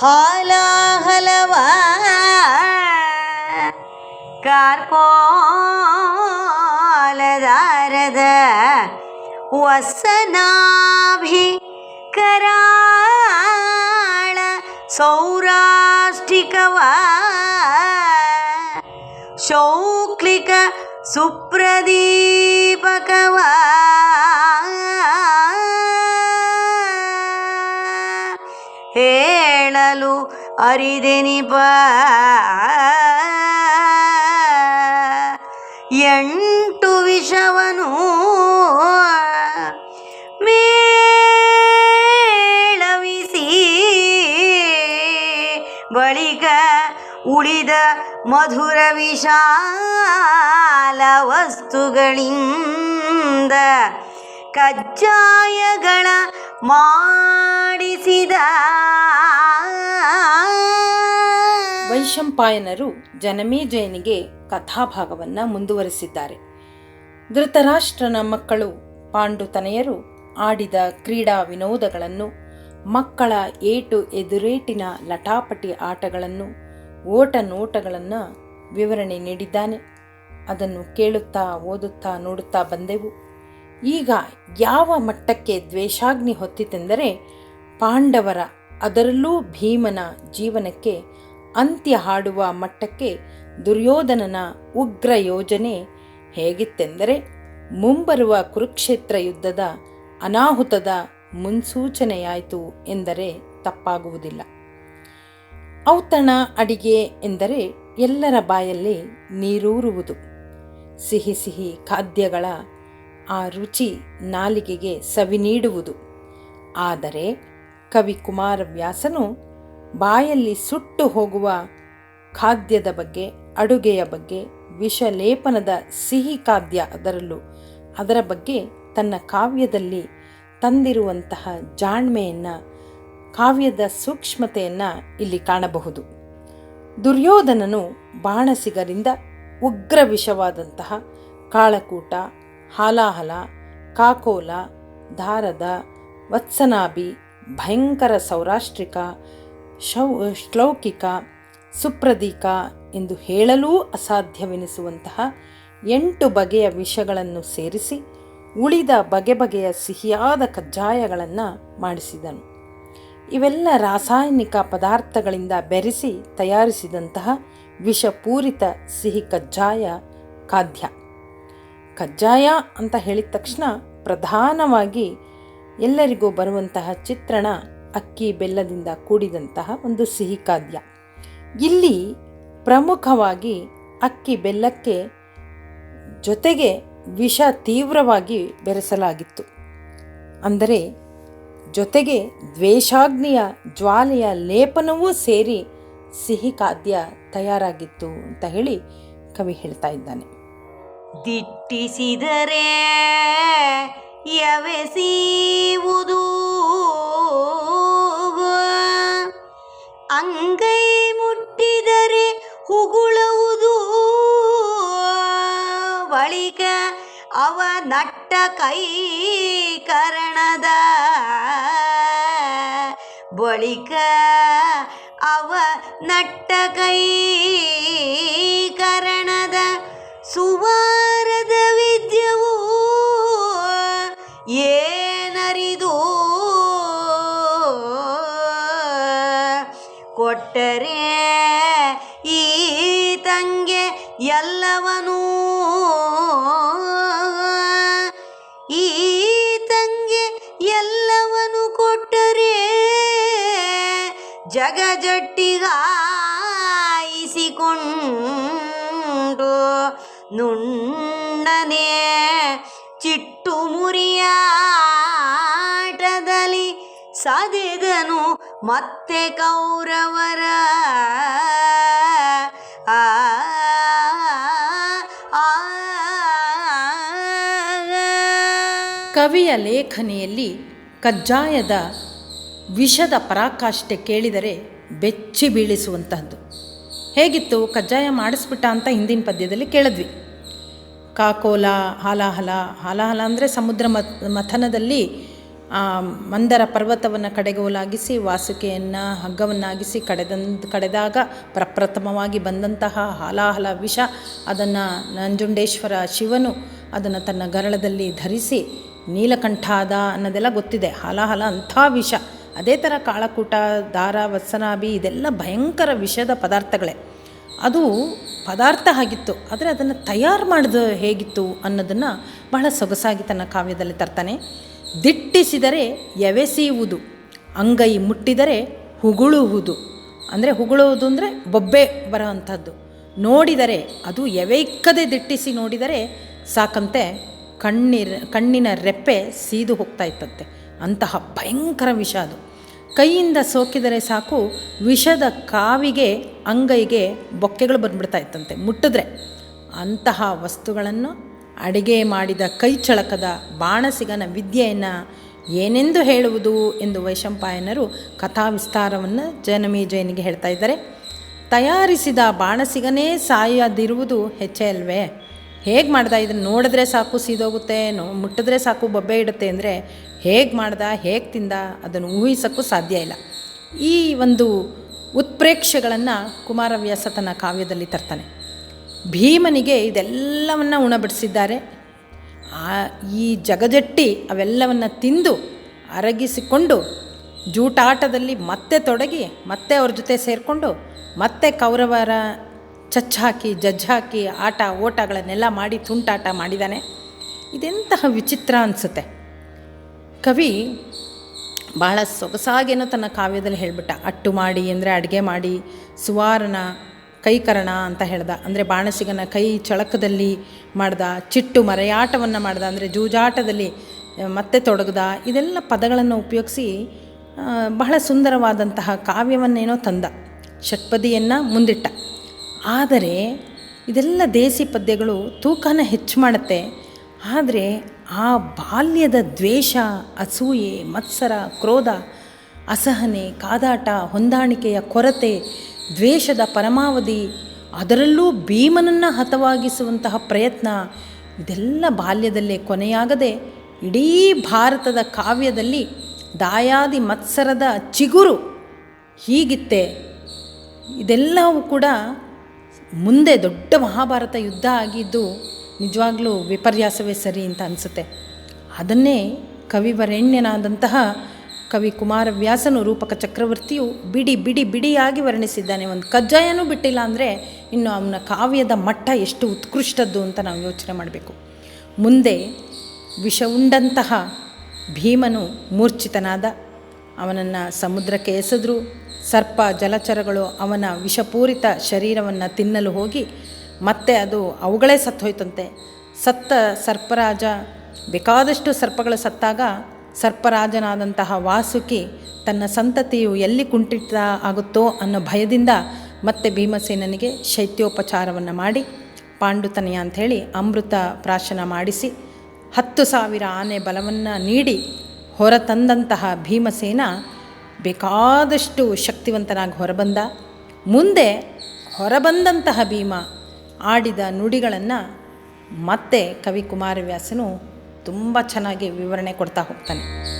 ಹಾಲಾಹಲವ ಕಾರ್ಕೋಲದಾರದ ವಸನಾಭಿ ಕರಾಳ ಸೌರಾಷ್ಟ್ರಿಕವ ಶೌಕ್ಲಿಕ ಸುಪ್ರದೀಪಕವ ಹೇಳಲು ಅರಿದೆನಿಪ ಎಂಟು ವಿಷವನು ಮೇಳವಿಸಿ ಬಳಿಕ ಉಳಿದ ಮಧುರ ವಿಶಾಲ ವಸ್ತುಗಳಿಂದ ಕಜ್ಜಾಯಗಳ ಮಾಡಿಸಿದ ವೈಶಂಪಾಯನರು ಜನಮೇಜಯನಿಗೆ ಕಥಾಭಾಗವನ್ನು ಮುಂದುವರಿಸಿದ್ದಾರೆ. ಧೃತರಾಷ್ಟ್ರನ ಮಕ್ಕಳು, ಪಾಂಡುತನೆಯರು ಆಡಿದ ಕ್ರೀಡಾ ವಿನೋದಗಳನ್ನು, ಮಕ್ಕಳ ಏಟು ಎದುರೇಟಿನ ಲಟಾಪಟಿ ಆಟಗಳನ್ನು ಓಟ ನೋಟಗಳನ್ನು ವಿವರಣೆ ನೀಡಿದ್ದಾನೆ. ಅದನ್ನು ಕೇಳುತ್ತಾ, ಓದುತ್ತಾ, ನೋಡುತ್ತಾ ಬಂದೆವು. ಈಗ ಯಾವ ಮಟ್ಟಕ್ಕೆ ದ್ವೇಷಾಗ್ನಿ ಹೊತ್ತಿತೆಂದರೆ ಪಾಂಡವರ, ಅದರಲ್ಲೂ ಭೀಮನ ಜೀವನಕ್ಕೆ ಅಂತ್ಯ ಹಾಡುವ ಮಟ್ಟಕ್ಕೆ ದುರ್ಯೋಧನನ ಉಗ್ರ ಯೋಜನೆ ಹೇಗಿತ್ತೆಂದರೆ ಮುಂಬರುವ ಕುರುಕ್ಷೇತ್ರ ಯುದ್ಧದ ಅನಾಹುತದ ಮುನ್ಸೂಚನೆಯಾಯಿತು ಎಂದರೆ ತಪ್ಪಾಗುವುದಿಲ್ಲ. ಔತಣ ಅಡಿಗೆ ಎಂದರೆ ಎಲ್ಲರ ಬಾಯಲ್ಲಿ ನೀರೂರುವುದು. ಸಿಹಿ ಸಿಹಿ ಖಾದ್ಯಗಳ ಆ ರುಚಿ ನಾಲಿಗೆಗೆ ಸವಿ ನೀಡುವುದು. ಆದರೆ ಕವಿ ಕುಮಾರವ್ಯಾಸನು ಬಾಯಲ್ಲಿ ಸುಟ್ಟು ಹೋಗುವ ಖಾದ್ಯದ ಬಗ್ಗೆ, ಅಡುಗೆಯ ಬಗ್ಗೆ, ವಿಷಲೇಪನದ ಸಿಹಿ ಖಾದ್ಯ ಅದರಲ್ಲೂ, ಅದರ ಬಗ್ಗೆ ತನ್ನ ಕಾವ್ಯದಲ್ಲಿ ತಂದಿರುವಂತಹ ಜಾಣ್ಮೆಯನ್ನು, ಕಾವ್ಯದ ಸೂಕ್ಷ್ಮತೆಯನ್ನು ಇಲ್ಲಿ ಕಾಣಬಹುದು. ದುರ್ಯೋಧನನು ಬಾಣಸಿಗರಿಂದ ಉಗ್ರ ವಿಷವಾದಂತಹ ಕಾಳಕೂಟ ಹಾಲಾಹಲ, ಕಾಕೋಲ, ಧಾರದ, ವತ್ಸನಾಭಿ, ಭಯಂಕರ ಸೌರಾಷ್ಟ್ರಿಕ, ಶೌ, ಶ್ಲೌಕಿಕ, ಸುಪ್ರದೀಕ ಎಂದು ಹೇಳಲೂ ಅಸಾಧ್ಯವೆನಿಸುವಂತಹ ಎಂಟು ಬಗೆಯ ವಿಷಗಳನ್ನು ಸೇರಿಸಿ ಉಳಿದ ಬಗೆ ಬಗೆಯ ಸಿಹಿಯಾದ ಕಜ್ಜಾಯಗಳನ್ನು ಮಾಡಿಸಿದನು. ಇವೆಲ್ಲ ರಾಸಾಯನಿಕ ಪದಾರ್ಥಗಳಿಂದ ಬೆರೆಸಿ ತಯಾರಿಸಿದಂತಹ ವಿಷಪೂರಿತ ಸಿಹಿ ಕಜ್ಜಾಯ ಖಾದ್ಯ. ಕಜ್ಜಾಯ ಅಂತ ಹೇಳಿದ ತಕ್ಷಣ ಪ್ರಧಾನವಾಗಿ ಎಲ್ಲರಿಗೂ ಬರುವಂತಹ ಚಿತ್ರಣ ಅಕ್ಕಿ ಬೆಲ್ಲದಿಂದ ಕೂಡಿದಂತಹ ಒಂದು ಸಿಹಿ ಖಾದ್ಯ. ಇಲ್ಲಿ ಪ್ರಮುಖವಾಗಿ ಅಕ್ಕಿ ಬೆಲ್ಲಕ್ಕೆ ಜೊತೆಗೆ ವಿಷ ತೀವ್ರವಾಗಿ ಬೆರೆಸಲಾಗಿತ್ತು. ಅಂದರೆ ಜೊತೆಗೆ ದ್ವೇಷಾಗ್ನಿಯ ಜ್ವಾಲೆಯ ಲೇಪನವೂ ಸೇರಿ ಸಿಹಿ ಖಾದ್ಯ ತಯಾರಾಗಿತ್ತು ಅಂತ ಹೇಳಿ ಕವಿ ಹೇಳ್ತಾ ಇದ್ದಾನೆ. ದಿಟ್ಟಿಸಿದರೆ ಯವೆಸೀವುದು ಅಂಗೈ ಮುಟ್ಟಿದರೆ ಹುಗುಳುವುದು ಬಳಿಕ ಅವ ನಟ್ಟ ಕೈ ಕರಣದ? ಬಳಿಕ ಅವ ನಟ್ಟ ಕೈ ಕರಣದ? ಸುವಾರದ ವಿದ್ಯವು ಏನರಿದು? ಕೊಟ್ಟರೆ ಈ ತಂಗೆ ಎಲ್ಲವನು? ಈ ತಂಗೆ ಎಲ್ಲವನು ಕೊಟ್ಟರೆ ಜಗಜಟ್ಟಿಗಾಯಿಸಿಕೊಂಡು ನುಣ್ಣನೆ ಚಿಟ್ಟು ಮುರಿಯಾಟದಲ್ಲಿ ಸದೆದನು ಮತ್ತೆ ಕೌರವರ. ಆ, ಕವಿಯ ಲೇಖನಿಯಲ್ಲಿ ಕಜ್ಜಾಯದ ವಿಷದ ಪರಾಕಾಷ್ಠೆ ಕೇಳಿದರೆ ಬೆಚ್ಚಿ ಬೀಳಿಸುವಂತಹದ್ದು ಹೇಗಿತ್ತು, ಕಜ್ಜಾಯ ಮಾಡಿಸ್ಬಿಟ್ಟ ಅಂತ ಹಿಂದಿನ ಪದ್ಯದಲ್ಲಿ ಕೇಳಿದ್ವಿ. ಕಾಕೋಲ, ಹಾಲಾಹಲ ಹಾಲಾಹಲ ಅಂದರೆ ಸಮುದ್ರ ಮಥನದಲ್ಲಿ ಮಂದರ ಪರ್ವತವನ್ನು ಕಡೆಗೋಲಾಗಿಸಿ, ವಾಸುಕೆಯನ್ನು, ಹಗ್ಗವನ್ನಾಗಿಸಿ ಕಡೆದಂತ ಕಡೆದಾಗ ಪ್ರಪ್ರಥಮವಾಗಿ ಬಂದಂತಹ ಹಾಲಾಹಲ ವಿಷ, ಅದನ್ನು ನಂಜುಂಡೇಶ್ವರ ಶಿವನು ಅದನ್ನು ತನ್ನ ಗರಳದಲ್ಲಿ ಧರಿಸಿ, ನೀಲಕಂಠಾದ ಅನ್ನೋದೆಲ್ಲ ಗೊತ್ತಿದೆ. ಹಾಲಾಹಲ ಅಂಥ ವಿಷ. ಅದೇ ಥರ ಕಾಳಕೂಟ, ದಾರ, ವತ್ಸನಾಭಿ ಇದೆಲ್ಲ ಭಯಂಕರ ವಿಷದ ಪದಾರ್ಥಗಳೇ. ಅದು ಪದಾರ್ಥ ಆಗಿತ್ತು, ಆದರೆ ಅದನ್ನು ತಯಾರು ಮಾಡಿದ ಹೇಗಿತ್ತು ಅನ್ನೋದನ್ನು ಬಹಳ ಸೊಗಸಾಗಿ ತನ್ನ ಕಾವ್ಯದಲ್ಲಿ ತರ್ತಾನೆ. ದಿಟ್ಟಿಸಿದರೆ ಎವೆಸಿಯುವುದು ಅಂಗೈ ಮುಟ್ಟಿದರೆ ಹುಗುಳುವುದು. ಅಂದರೆ ಹುಗುಳುವುದು ಅಂದರೆ ಬೊಬ್ಬೆ ಬರೋ ಅಂಥದ್ದು ನೋಡಿದರೆ ಅದು ಎವೆಯಿಕ್ಕದೆ ದಿಟ್ಟಿಸಿ ನೋಡಿದರೆ ಸಾಕಂತೆ ಕಣ್ಣಿರ, ಕಣ್ಣಿನ ರೆಪ್ಪೆ ಸೀದು ಹೋಗ್ತಾ ಇತ್ತಂತೆ. ಅಂತಹ ಭಯಂಕರ ವಿಷ ಅದು. ಕೈಯಿಂದ ಸೋಕಿದರೆ ಸಾಕು, ವಿಷದ ಕಾವಿಗೆ, ಅಂಗೈಗೆ ಬೊಕ್ಕೆಗಳು ಬಂದ್ಬಿಡ್ತಾ ಇತ್ತಂತೆ, ಮುಟ್ಟಿದ್ರೆ. ಅಂತಹ ವಸ್ತುಗಳನ್ನು ಅಡಿಗೆ ಮಾಡಿದ ಕೈ ಚಳಕದ ಬಾಣಸಿಗನ ವಿದ್ಯೆಯನ್ನು ಏನೆಂದು ಹೇಳುವುದು ಎಂದು ವೈಶಂಪಾಯನರು ಕಥಾ ವಿಸ್ತಾರವನ್ನು ಜನಮೇಜಯನಿಗೆ ಹೇಳ್ತಾ ಇದ್ದಾರೆ. ತಯಾರಿಸಿದ ಬಾಣಸಿಗನೇ ಸಾಯದಿರುವುದು ಹೆಚ್ಚೇ ಅಲ್ವೇ? ಹೇಗೆ ಮಾಡ್ತಾ ಇದ್ರೆ? ನೋಡಿದ್ರೆ ಸಾಕು, ಸೀದೋಗುತ್ತೆ ಮುಟ್ಟಿದ್ರೆ ಸಾಕು, ಬೊಬ್ಬೆ ಇಡುತ್ತೆ ಅಂದರೆ ಹೇಗೆ ಮಾಡ್ದ, ಹೇಗೆ ತಿಂದ ಅದನ್ನು ಊಹಿಸೋಕ್ಕೂ ಸಾಧ್ಯ ಇಲ್ಲ. ಈ ಒಂದು ಉತ್ಪ್ರೇಕ್ಷೆಗಳನ್ನು ಕುಮಾರವ್ಯಾಸ ತನ್ನ ಕಾವ್ಯದಲ್ಲಿ ತರ್ತಾನೆ. ಭೀಮನಿಗೆ ಇದೆಲ್ಲವನ್ನು ಉಣಬಡಿಸಿದ್ದಾರೆ. ಆ ಈ ಜಗಜಟ್ಟಿ ಅವೆಲ್ಲವನ್ನು ತಿಂದು ಅರಗಿಸಿಕೊಂಡು ಜೂಟಾಟದಲ್ಲಿ ಮತ್ತೆ ತೊಡಗಿ ಮತ್ತೆ ಅವ್ರ ಜೊತೆ ಸೇರಿಕೊಂಡು ಮತ್ತೆ ಕೌರವರ ಚಚ್ಚಾಕಿ ಜಜ್ಜಾಕಿ ಆಟ, ಓಟಗಳನ್ನೆಲ್ಲ ಮಾಡಿ ತುಂಟಾಟ ಮಾಡಿದ್ದಾನೆ ಇದೆಂತಹ ವಿಚಿತ್ರ ಅನಿಸುತ್ತೆ. ಕವಿ ಬಹಳ ಸೊಗಸಾಗೇನೋ ತನ್ನ ಕಾವ್ಯದಲ್ಲಿ ಹೇಳಿಬಿಟ್ಟ. ಅಟ್ಟು ಮಾಡಿ ಅಂದರೆ ಅಡುಗೆ ಮಾಡಿ, ಸುವಾರನ ಕೈಕರಣ ಅಂತ ಹೇಳ್ದ. ಅಂದರೆ ಬಾಣಸಿಗನ ಕೈ ಚಳಕದಲ್ಲಿ ಮಾಡ್ದ, ಚಿಟ್ಟು ಮರೆಯಾಟವನ್ನು ಮಾಡ್ದ. ಅಂದರೆ ಜೂಜಾಟದಲ್ಲಿ ಮತ್ತೆ ತೊಡಗ್ದ. ಇದೆಲ್ಲ ಪದಗಳನ್ನು ಉಪಯೋಗಿಸಿ ಬಹಳ ಸುಂದರವಾದಂತಹ ಕಾವ್ಯವನ್ನೇನೋ ತಂದ. ಷಟ್ಪದಿಯನ್ನು ಮುಂದಿಟ್ಟ. ಆದರೆ ಇದೆಲ್ಲ ದೇಸಿ ಪದ್ಯಗಳು ತೂಕನ ಹೆಚ್ಚು ಮಾಡುತ್ತೆ. ಆದರೆ ಆ ಬಾಲ್ಯದ ದ್ವೇಷ, ಅಸೂಯೆ, ಮತ್ಸರ, ಕ್ರೋಧ, ಅಸಹನೆ, ಕಾದಾಟ, ಹೊಂದಾಣಿಕೆಯ ಕೊರತೆ, ದ್ವೇಷದ ಪರಮಾವಧಿ, ಅದರಲ್ಲೂ ಭೀಮನನ್ನು ಹತವಾಗಿಸುವಂತಹ ಪ್ರಯತ್ನ, ಇದೆಲ್ಲ ಬಾಲ್ಯದಲ್ಲೇ ಕೊನೆಯಾಗದೆ ಇಡೀ ಭಾರತದ ಕಾವ್ಯದಲ್ಲಿ ದಾಯಾದಿ ಮತ್ಸರದ ಚಿಗುರು ಹೀಗಿತ್ತೆ. ಇದೆಲ್ಲವೂ ಕೂಡ ಮುಂದೆ ದೊಡ್ಡ ಮಹಾಭಾರತ ಯುದ್ಧ ಆಗಿದ್ದು ನಿಜವಾಗ್ಲೂ ವಿಪರ್ಯಾಸವೇ ಸರಿ ಅಂತ ಅನಿಸುತ್ತೆ. ಅದನ್ನೇ ಕವಿವರೆಣ್ಯನಾದಂತಹ ಕವಿ ಕುಮಾರವ್ಯಾಸನು ರೂಪಕ ಚಕ್ರವರ್ತಿಯು ಬಿಡಿ ಬಿಡಿ ಬಿಡಿಯಾಗಿ ವರ್ಣಿಸಿದ್ದಾನೆ. ಒಂದು ಕಜ್ಜಾಯನೂ ಬಿಟ್ಟಿಲ್ಲ ಅಂದರೆ ಇನ್ನು ಅವನ ಕಾವ್ಯದ ಮಟ್ಟ ಎಷ್ಟು ಉತ್ಕೃಷ್ಟದ್ದು ಅಂತ ನಾವು ಯೋಚನೆ ಮಾಡಬೇಕು. ಮುಂದೆ ವಿಷ ಉಂಡಂತಹ ಭೀಮನು ಮೂರ್ಛಿತನಾದ, ಅವನನ್ನು ಸಮುದ್ರಕ್ಕೆ ಎಸೆದ್ರು, ಸರ್ಪ ಜಲಚರಗಳು ಅವನ ವಿಷಪೂರಿತ ಶರೀರವನ್ನು ತಿನ್ನಲು ಹೋಗಿ ಮತ್ತೆ ಅದು ಅವುಗಳೇ ಸತ್ತೋಯ್ತಂತೆ. ಸತ್ತ ಸರ್ಪರಾಜ, ಬೇಕಾದಷ್ಟು ಸರ್ಪಗಳು ಸತ್ತಾಗ ಸರ್ಪರಾಜನಾದಂತಹ ವಾಸುಕಿ ತನ್ನ ಸಂತತಿಯು ಎಲ್ಲಿ ಕುಂಠಿತ ಆಗುತ್ತೋ ಅನ್ನೋ ಭಯದಿಂದ ಮತ್ತೆ ಭೀಮಸೇನನಿಗೆ ಶೈತ್ಯೋಪಚಾರವನ್ನು ಮಾಡಿ ಪಾಂಡುತನಯ ಅಂಥೇಳಿ ಅಮೃತ ಪ್ರಾಶನ ಮಾಡಿಸಿ ಹತ್ತು ಸಾವಿರ ಆನೆ ಬಲವನ್ನು ನೀಡಿ ಹೊರತಂದಂತಹ ಭೀಮಸೇನ ಬೇಕಾದಷ್ಟು ಶಕ್ತಿವಂತನಾಗಿ ಹೊರಬಂದ. ಮುಂದೆ ಹೊರಬಂದಂತಹ ಭೀಮ ಆಡಿದ ನುಡಿಗಳನ್ನು ಮತ್ತೆ ಕವಿ ಕುಮಾರವ್ಯಾಸನು ತುಂಬ ಚೆನ್ನಾಗಿ ವಿವರಣೆ ಕೊಡ್ತಾ ಹೋಗ್ತಾನೆ.